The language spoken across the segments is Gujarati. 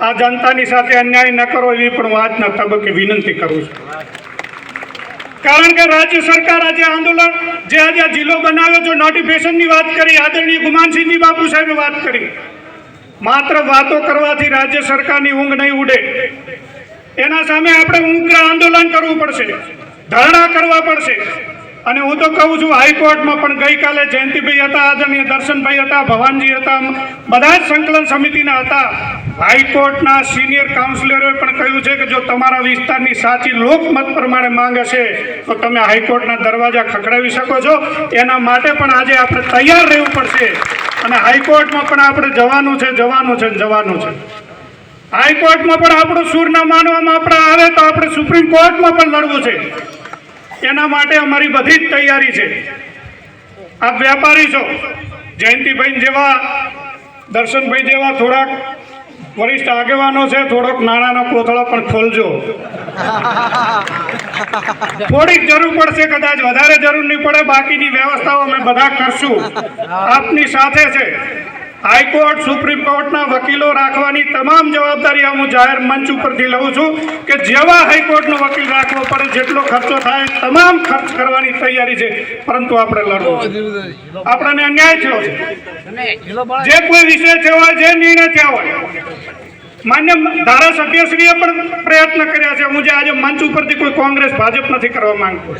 આ જનતાની સાથે અન્યાય ન કરો એવી પણ હું આજના તબક્કે વિનંતી કરું છું. કારણ કે રાજ્ય સરકાર આજે આંદોલન, જે આજે જિલ્લો બનાવ્યો છે નોટિફિકેશનની વાત કરી, આદરણીય ગુમાનસિંહજી બાપુ સાહેબે વાત કરી, માત્ર વાતો કરવાથી રાજ્ય સરકારની ઊંઘ નહીં ઉડે. એના સામે આપણે ઉગ્ર આંદોલન કરવું પડશે, ધરણા કરવા પડશે. અને હું તો કહું છું, હાઈકોર્ટમાં પણ ગઈકાલે જયંતિભાઈ હતા, આદરણીય દર્શનભાઈ હતા, ભવાનજી હતા બધા જ સંકલન સમિતિના હતા. હાઈકોર્ટના સિનિયર કાઉન્સિલરોએ પણ કહ્યું છે કે જો તમારા વિસ્તારની સાચી લોકમત પ્રમાણે માંગ હશે તો તમે હાઈકોર્ટના દરવાજા ખખડાવી શકો છો. એના માટે પણ આજે આપણે તૈયાર રહેવું પડશે. અને હાઈકોર્ટમાં પણ આપણે જવાનું છે જવાનું છે જવાનું છે. હાઈકોર્ટમાં પણ આપણું સૂર ના માનવામાં આપણે આવે તો આપણે સુપ્રીમ કોર્ટમાં પણ લડવું છે. એના માટે અમારી બધી જ તૈયારી છે. આપ વેપારી છો. જયંતિભાઈ જેવા, દર્શનભાઈ જેવા થોડાક વરિષ્ઠ આગેવાનો છે, થોડોક નાણાંનો કોથળો પણ ખોલજો. થોડીક જરૂર પડશે, કદાચ વધારે જરૂર નહીં પડે, બાકીની વ્યવસ્થાઓ અમે બધા કરશું. આપની સાથે છે. હાઈકોર્ટ, સુપ્રીમ કોર્ટના વકીલો રાખવાની તમામ જવાબદારી હું જાહેર મંચ ઉપરથી લઉં છું કે જેવા હાઈકોર્ટનો વકીલ રાખવો પડે, જેટલો ખર્ચો થાય, તમામ ખર્ચ કરવાની તૈયારી છે. પરંતુ આપણે લડવું આપણને અન્યાય થયો છે. જે કોઈ વિષય થયો હોય, જે નિર્ણય થયા હોય, માન્ય ધારાસભ્યશ્રીએ પણ પ્રયત્ન કર્યા છે. હું જે આજે મંચ ઉપરથી કોઈ કોંગ્રેસ, ભાજપ નથી કરવા માંગતો.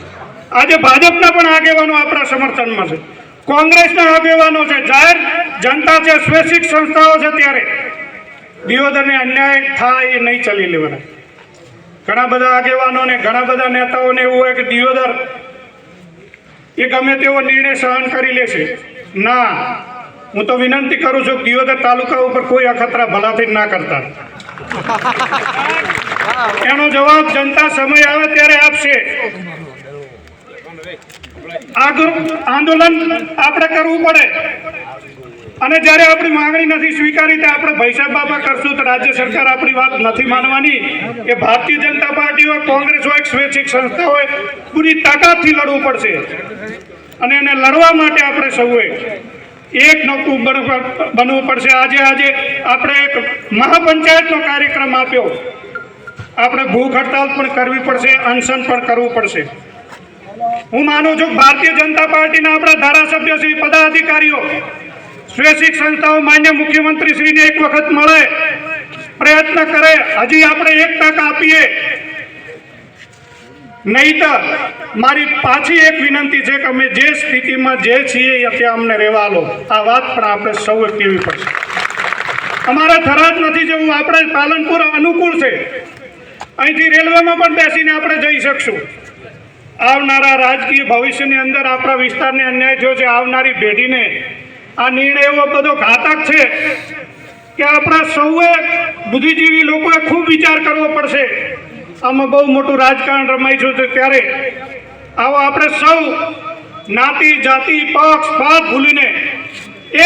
આજે ભાજપના પણ આગેવાનો આપણા સમર્થનમાં છે. કોંગ્રેસના આગેવાનો છે, જાહેર જનતા છે, સ્વૈચ્છિક સંસ્થાઓ છે ત્યારે. દિયોદરને અન્યાય થાય એ નહીં ચલી લેવાના. ઘણા બધા આગેવાનોને, ઘણા બધા નેતાઓને એવું હોય કે દિયોદર એ ગમે તેવો નિર્ણય સહન કરી લેશે ના, હું તો વિનંતી કરું છું દિયોદર તાલુકા ઉપર કોઈ અખતરા ભલાથી ના કરતા. એનો જવાબ જનતા સમય આવે ત્યારે આપશે. આગળ આંદોલન આપણે કરવું પડે. અને જ્યારે આપણી માંગણી નથી સ્વીકારી તો આપણે ભૈસાબ બાબા કરશું. તો રાજ્ય સરકાર આપણી વાત નથી માનવાની કે ભારતીય જનતા પાર્ટી હોય, કોંગ્રેસ હોય સ્વૈચ્છિક સંસ્થા હોય, પૂરી તાકાતથી લડવું પડશે. અને એને લડવા માટે આપણે સૌએ એક નોકું બનવું પડશે. આજે આજે આપણે એક મહાપંચાયતનો કાર્યક્રમ આપ્યો. આપણે ભૂખ હડતાલ પણ કરવી પડશે, અનશન પણ કરવું પડશે. હું માનું છું ભારતીય જનતા પાર્ટીના આપણા ધારાસભ્ય શ્રી પદાધિકારીઓ, સ્વૈચ્છિક સંસ્થાઓ, માન્ય મુખ્યમંત્રી શ્રીને એક વખત મળે, પ્રયત્ન કરે, હજી આપણે એક તક આપીએ. નહીતર મારી પાછી એક વિનંતી છે કે અમે જે સ્થિતિમાં જે છીએ ત્યાં અમને રહેવા લો આ વાત પણ આપણે સૌએ કેવી પડશે. અમારે થરાદ નથી જવું, આપણે પાલનપુર અનુકૂળ છે. અહીંથી રેલવેમાં પણ બેસીને આપણે જઈ શકશું. આવનારા રાજકીય ભવિષ્યની અંદર આપણા વિસ્તારને અન્યાય થયો છે, આવનારી પેઢીને આ નિર્ણય એવો બધો ઘાતક છે કે આપણા સૌએ બુદ્ધિજીવી લોકોએ ખૂબ વિચાર કરવો પડશે. આમાં બહુ મોટું રાજકારણ રમાઈ છે ત્યારે આવો આપણે સૌ જ્ઞાતિ જાતિ, પક્ષ પાત ભૂલીને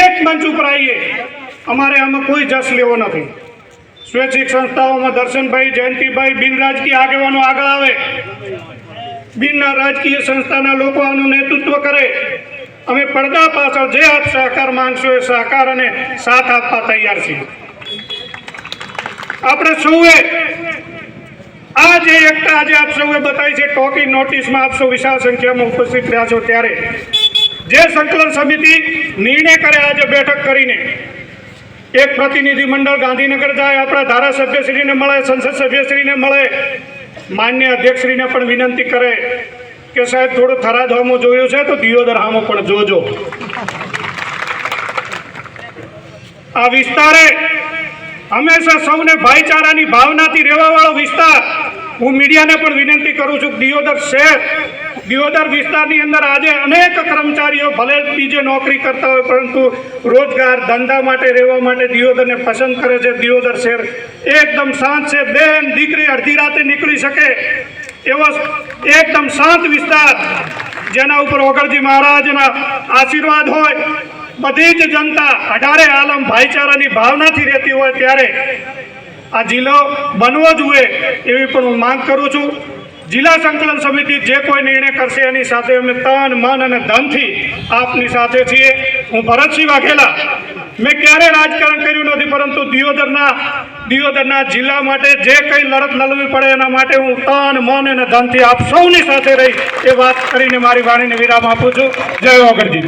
એક મંચ ઉપર આવીએ. અમારે આમાં કોઈ જસ લેવો નથી. સ્વૈચ્છિક સંસ્થાઓમાં દર્શનભાઈ, જયંતિભાઈ બિન રાજકીય આગેવાનો આગળ આવે. બિન રાજકીય સંસ્થાના લોકો આનું નેતૃત્વ કરે. અમે પડદા પાછળ જે આપ સહકાર માંગશો એ સહકાર અને સાથ આપવા તૈયાર છીએ. આપણે સૌએ, આ જે એકતા આજે આપ સૌએ બતાવી છે, ટોકી નોટિસમાં આપ સૌ વિશાળ સંખ્યામાં ઉપસ્થિત રહ્યા છો ત્યારે. જે સંકલન સમિતિ નિર્ણય કરે આજે બેઠક કરીને, એક પ્રતિનિધિ મંડળ ગાંધીનગર જાય, આપણા ધારાસભ્યશ્રીને મળે, સંસદ સભ્યશ્રીને મળે માન્ય અધ્યક્ષશ્રીને પણ વિનંતી કરે કે સાહેબ, થોડું થરાદ હામો જોયું છે તો દિયોદર હામો પણ જોજો. આ વિસ્તારે હંમેશા સૌને ભાઈચારાની ભાવનાથી રહેવાવાળો વિસ્તાર. હું મીડિયાને પણ વિનંતી કરું છું દિયોદર શહેર દિયોદર વિસ્તારની અંદર આજે અનેક કર્મચારીઓ ભલે બીજે નોકરી કરતા હોય, પરંતુ રોજગાર, ધંધા માટે, રહેવા માટે દિયોદરને પસંદ કરે છે. દિયોદર શહેર એકદમ શાંત છે. બેન, દીકરી અડધી રાતે નીકળી શકે એવો એકદમ શાંત વિસ્તાર. જેના ઉપર ઓગળજી મહારાજના આશીર્વાદ હોય. બધી જ જનતા અઢારે આલમ ભાઈચારાની ભાવનાથી રહેતી હોય ત્યારે આ જિલ્લો બનવો જોઈએ એવી પણ હું માંગ કરું છું. જિલ્લા સંકલન સમિતિ જે કોઈ નિર્ણય કરશે એની સાથે અમે તન, મન અને ધનથી આપની સાથે છીએ. હું ભરતસિંહ વાઘેલા. મેં ક્યારે રાજકારણ કર્યું નથી, પરંતુ દિયોદરના દિયોદરના જિલ્લા માટે જે કંઈ લડત લડવી પડે એના માટે હું તન, મન અને ધનથી આપ સૌની સાથે રહી એ વાત કરીને મારી વાણીને વિરામ આપું છું. જય ઓગરજી